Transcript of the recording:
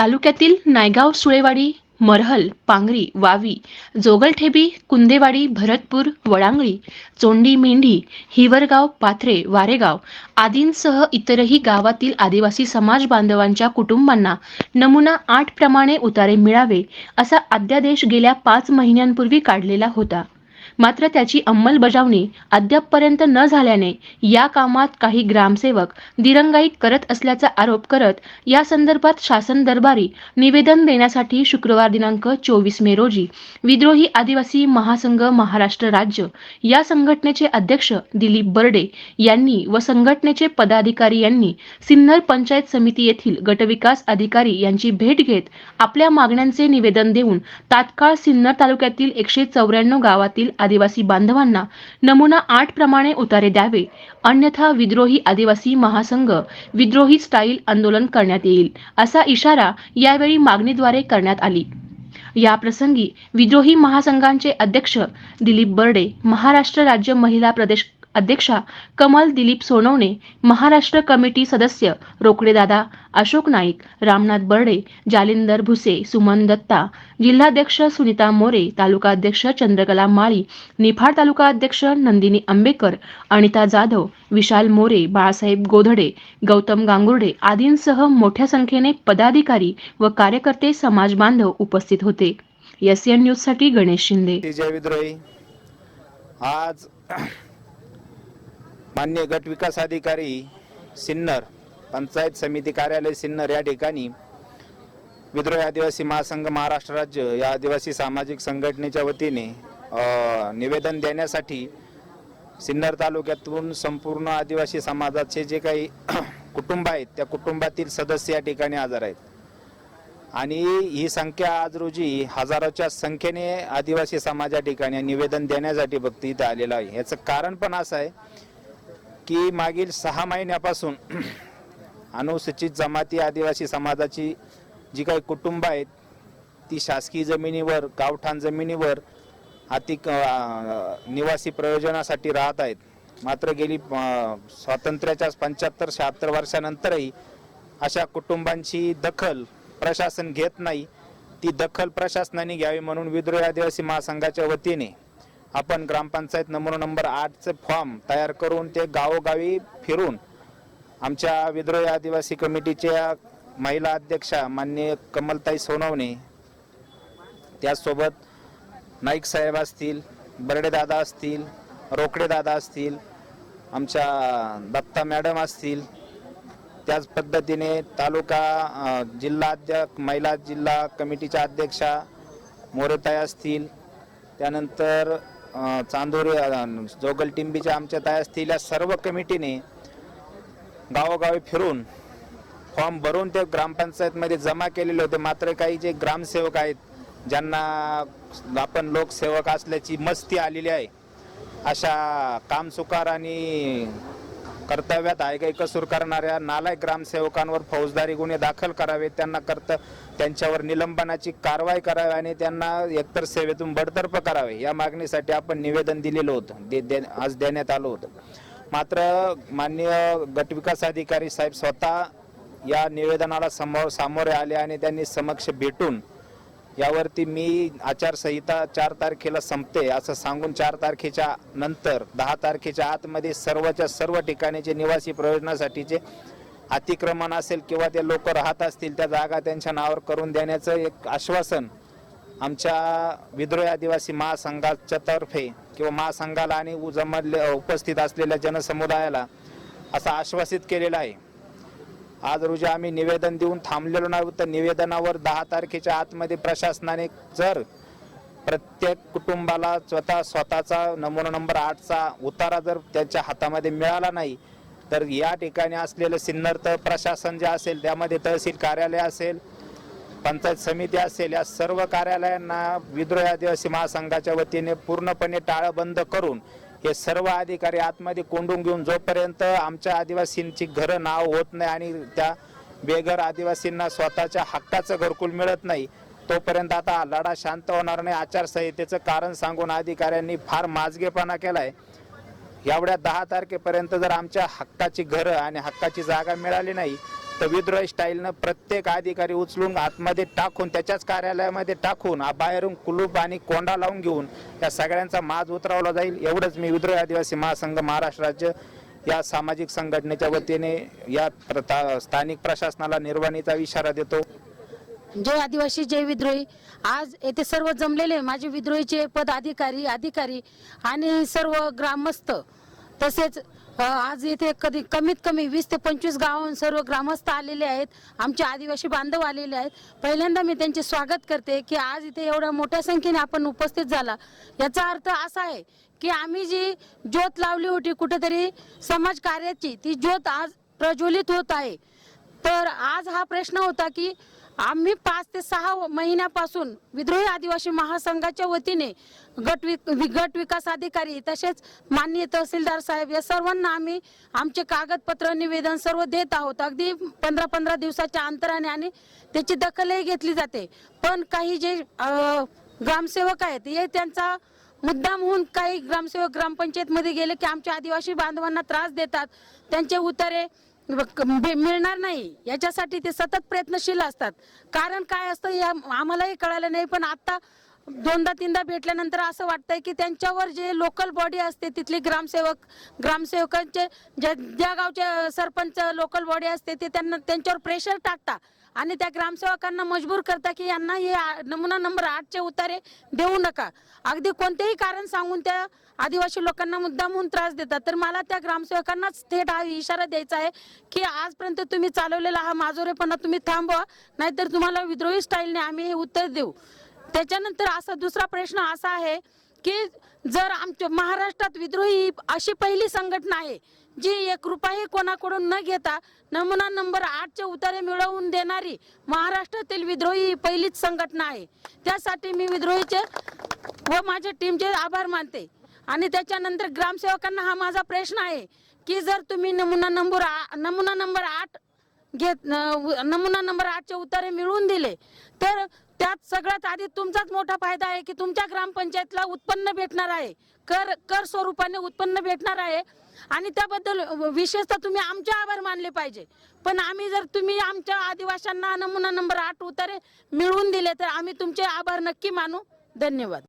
तालुक्यातील नायगाव सुळेवाडी मरहल पांगरी वावी जोगलठेबी कुंदेवाडी भरतपूर वळांगळी चोंडी मेंढी हिवरगाव पाथरे वारेगाव आदींसह इतरही गावातील आदिवासी समाज बांधवांच्या कुटुंबांना नमुना आठ प्रमाणे उतारे मिळावे असा अध्यादेश गेल्या पाच महिन्यांपूर्वी काढलेला होता. मात्र त्याची अंमलबजावणी अद्यापपर्यंत न झाल्याने या कामात काही ग्रामसेवक दिरंगाई करत असल्याचा आरोप करत या संदर्भात शासन दरबारी निवेदन देण्यासाठी शुक्रवार दिनांक चोवीस मे रोजी विद्रोही आदिवासी महासंघ महाराष्ट्र राज्य या संघटनेचे अध्यक्ष दिलीप बर्डे यांनी व संघटनेचे पदाधिकारी यांनी सिन्नर पंचायत समिती येथील गटविकास अधिकारी यांची भेट घेत आपल्या मागण्यांचे निवेदन देऊन तात्काळ सिन्नर तालुक्यातील एकशे चौऱ्याण्णव गावातील आदिवासी बांधवांना नमुना आठ प्रमाणे उतारे द्यावे. अन्यथा विद्रोही आदिवासी महासंघ विद्रोही स्टाईल आंदोलन करण्यात येईल असा इशारा यावेळी मागणीद्वारे करण्यात आली. या प्रसंगी विद्रोही महासंघांचे अध्यक्ष दिलीप बर्डे महाराष्ट्र राज्य महिला प्रदेश अध्यक्षा कमल दिलीप सोनवणे महाराष्ट्र कमिटी सदस्य रोकडेदादा अशोक नाईक रामनाथ बर्डे जालिंदर भुसे सुमन दत्ता जिल्हाध्यक्ष सुनीता मोरे तालुका अध्यक्ष चंद्रकला माळी निफाड तालुका अध्यक्ष नंदिनी आंबेकर अनिता जाधव विशाल मोरे बाळासाहेब गोधडे गौतम गांगुर्डे आदींसह मोठ्या संख्येने पदाधिकारी व कार्यकर्ते समाज बांधव उपस्थित होते. एस एन न्यूजसाठी गणेश शिंदे. जय विद्रोही. आज मान्य गट विकास अधिकारी सिन्नर पंचायत समिती कार्यालय सिन्नर या ठिकाणी विद्रोही आदिवासी महासंघ महाराष्ट्र राज्य या आदिवासी सामाजिक संघटनेच्या वतीने निवेदन देण्यासाठी सिन्नर तालुक्यातून संपूर्ण आदिवासी समाजाचे जे काही कुटुंब आहेत त्या कुटुंबातील सदस्य या ठिकाणी हजर आहेत. आणि ही संख्या आज रोजी हजारोच्या संख्येने आदिवासी समाज या ठिकाणी निवेदन देण्यासाठी भक्ती इथं आलेला आहे. याचं कारण पण असं आहे की मागील सहा महिन्यापासून अनुसूचित जमाती आदिवासी समाजाची जी काही कुटुंब आहेत ती शासकीय जमिनीवर गावठाण जमिनीवर अति निवासी प्रयोजनासाठी राहत आहेत. मात्र गेली स्वातंत्र्याच्या पंच्याहत्तर शहात्तर वर्षानंतरही अशा कुटुंबांची दखल प्रशासन घेत नाही. ती दखल प्रशासनाने घ्यावी म्हणून विद्रोही आदिवासी महासंघाच्या वतीने आपण ग्रामपंचायत नमुना नंबर आठचे फॉर्म तयार करून ते गावोगावी फिरून आमच्या विद्रोही आदिवासी कमिटीच्या महिला अध्यक्षा मान्य कमलताई सोनवणे त्याचसोबत नाईक साहेब असतील बर्डेदादा असतील रोकडेदादा असतील आमच्या दत्ता मॅडम असतील त्याच पद्धतीने तालुका जिल्हा अध्यक्ष महिला जिल्हा कमिटीच्या अध्यक्षा मोरेताई असतील त्यानंतर चांदोरी जोगल जोगलटिंबीच्या आमच्या ताय असतील या सर्व कमिटीने गावोगावी फिरून फॉर्म भरून ते ग्रामपंचायतमध्ये जमा केलेले होते. मात्र काही जे ग्रामसेवक आहेत ज्यांना आपण लोकसेवक असल्याची मस्ती आलेली आहे अशा कामसुकार आणि कर्तव्यात आयगाई कसूर करणाऱ्या नालायक ग्रामसेवकांवर फौजदारी गुन्हे दाखल करावे त्यांना कर्त त्यांच्यावर निलंबनाची कारवाई करावी आणि त्यांना एकतर सेवेतून बडतर्फ करावे. या मागणीसाठी आपण निवेदन दिलेलं होतं. दे दे आज देण्यात आलं होतं. मात्र माननीय गटविकास अधिकारी साहेब स्वतः या निवेदनाला समोर सामोरे आले आणि त्यांनी समक्ष भेटून यावरती मी आचारसंहिता चार तारखेला संपते असं सांगून चार तारखेच्या नंतर दहा तारखेच्या आतमध्ये सर्वच्या सर्व ठिकाणीचे निवासी प्रयोजनासाठीचे अतिक्रमण असेल किंवा ते लोक राहत असतील त्या जागा त्यांच्या नावावर करून देण्याचं एक आश्वासन आमच्या विद्रोही आदिवासी महासंघाच्या तर्फे किंवा महासंघाला आणि उ- जमले उपस्थित असलेल्या जनसमुदायाला असं आश्वासित केलेलं आहे. आज रोजी आम्ही निवेदन देऊन थांबलेलो नाही. तर निवेदनावर दहा तारखेच्या आतमध्ये प्रशासनाने जर प्रत्येक कुटुंबाला स्वतः स्वतःचा नमुना नंबर आठचा उतारा जर त्यांच्या हातामध्ये मिळाला नाही तर या ठिकाणी असलेलं सिन्नर तर प्रशासन जे असेल त्यामध्ये तहसील कार्यालय असेल पंचायत समिती असेल या सर्व कार्यालयांना विद्रोही आदिवासी महासंघाच्या वतीने पूर्णपणे टाळबंद करून हे सर्व अधिकारी आतमध्ये कोंडून घेऊन जोपर्यंत आमच्या आदिवासींची घरं नाव होत नाही आणि त्या बेघर आदिवासींना स्वतःच्या हक्काचं घरकुल मिळत नाही तोपर्यंत आता लढा शांत होणार नाही. आचारसंहितेचं कारण सांगून अधिकाऱ्यांनी फार माजगेपणा केलाय. एवढ्या दहा तारखेपर्यंत जर आमच्या हक्काची घरं आणि हक्काची जागा मिळाली नाही तर विद्रोही स्टाईलनं प्रत्येक अधिकारी उचलून आतमध्ये टाकून त्याच्याच कार्यालयामध्ये टाकून बाहेरून कुलूप आणि कोंडा लावून घेऊन या सगळ्यांचा माज उतरवला जाईल. एवढंच मी विद्रोही आदिवासी महासंघ महाराष्ट्र राज्य या सामाजिक संघटनेच्या वतीने या प्रता स्थानिक प्रशासनाला निर्वाणीचा इशारा देतो. जय आदिवासी जय विद्रोही. आज येथे सर्व जमलेले माझे विद्रोहीचे पदाधिकारी अधिकारी आणि सर्व ग्रामस्थ तसेच आज येथे कधी कमीत कमी वीस ते पंचवीस गावाहून सर्व ग्रामस्थ आलेले आहेत. आमचे आदिवासी बांधव आलेले आहेत. पहिल्यांदा मी त्यांचे स्वागत करते की आज इथे एवढ्या मोठ्या संख्येने आपण उपस्थित झाला. याचा अर्थ असा आहे की आम्ही जी ज्योत लावली होती कुठेतरी समाज कार्याची ती ज्योत आज प्रज्वलित होत आहे. तर आज हा प्रश्न होता की आम्ही पाच ते सहा महिन्यापासून विद्रोही आदिवासी महासंघाच्या वतीने गट वि वि- गट विकास अधिकारी तसेच माननीय तहसीलदार साहेब या सर्वांना आम्ही आमचे कागदपत्र निवेदन सर्व देत आहोत. अगदी पंधरा पंधरा दिवसाच्या अंतराने आणि त्याची दखलही घेतली जाते. पण काही जे ग्रामसेवक आहेत हे त्यांचा मुद्दाम होऊन काही ग्रामसेवक ग्रामपंचायतमध्ये गेले की आमच्या आदिवासी बांधवांना त्रास देतात. त्यांचे उतारे भे मिळणार नाही. याच्यासाठी ते सतत प्रयत्नशील असतात. कारण काय असतं या आम्हालाही कळालं नाही पण आता दोनदा तीनदा भेटल्यानंतर असं वाटतंय की त्यांच्यावर जे लोकल बॉडी असते तिथले ग्रामसेवक ग्रामसेवकांचे ज्या ज्या गावच्या सरपंच लोकल बॉडी असते ते त्यांना त्यांच्यावर प्रेशर टाकता. आणि त्या ग्रामसेवकांना मजबूर करता की यांना हे नमुना नंबर आठचे उतारे देऊ नका. अगदी कोणतेही कारण सांगून त्या आदिवासी लोकांना मुद्दामहून त्रास देतात. तर मला त्या ग्रामसेवकांनाच थेट हा इशारा द्यायचा आहे की आजपर्यंत तुम्ही चालवलेला हा माजोरेपणा तुम्ही थांबवा नाहीतर तुम्हाला विद्रोही स्टाईलने आम्ही हे उत्तर देऊ. त्याच्यानंतर असा दुसरा प्रश्न असा आहे की जर आमच्या महाराष्ट्रात विद्रोही अशी पहिली संघटना आहे जी एक रुपयाही कोणाकडून न घेता नमुना नंबर आठचे उतारे मिळवून देणारी महाराष्ट्रातील विद्रोही ही पहिलीच संघटना आहे. त्यासाठी मी विद्रोहीचे व माझ्या टीमचे आभार मानते. आणि त्याच्यानंतर ग्रामसेवकांना हा माझा प्रश्न आहे की जर तुम्ही नमुना नंबर आ- नमुना नंबर आठ घेत न- नमुना नंबर आठचे उतारे मिळवून दिले. तर त्यात सगळ्यात आधी तुमचाच मोठा फायदा आहे की तुमच्या ग्रामपंचायतला उत्पन्न भेटणार आहे. कर कर स्वरूपाने उत्पन्न भेटणार आहे. आणि त्याबद्दल विशेषतः तुम्ही आमचे आभार मानले पाहिजे. पण आम्ही जर तुम्ही आमच्या आदिवाशांना नमुना नंबर आठ उतारे मिळवून दिले तर आम्ही तुमचे आभार नक्की मानू. धन्यवाद.